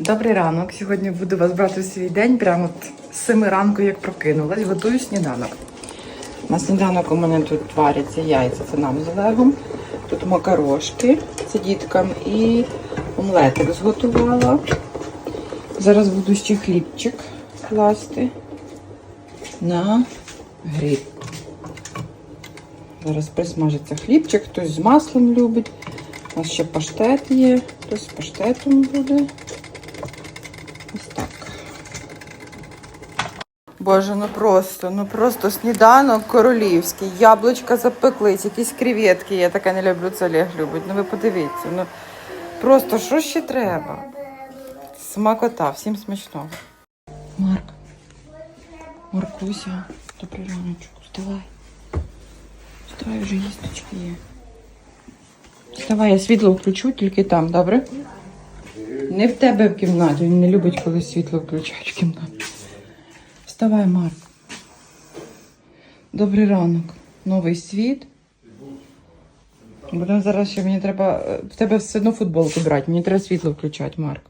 Добрий ранок. Сьогодні буду вас брати у свій день. Прямо з 7 ранку, як прокинулась, готую сніданок. На сніданок у мене тут варяться яйця, це нам з Олегом. Тут макарошки, це діткам і омлетик зготувала. Зараз буду ще хлібчик класти на гріб. Зараз присмажиться хлібчик, хтось з маслом любить. У нас ще паштет є, хтось з паштетом буде. Боже, ну просто, ну просто сніданок королівський. Яблучка запеклись, якісь креветки. Я таке не люблю, це Олег любить. Ну ви подивіться. Ну просто що ще треба? Смакота, всім смачного. Марк. Маркуся, добрий раночок, вставай. Вставай, вже їсточки є. Вставай, я світло включу, тільки там, добре? Не в тебе в кімнаті. Він не любить, коли світло включають в кімнаті. Вставай, Марк. Добрий ранок. Новий світ. Будемо зараз ще мені треба. е, В тебе все одно футболку брати, мені треба світло включати, Марк.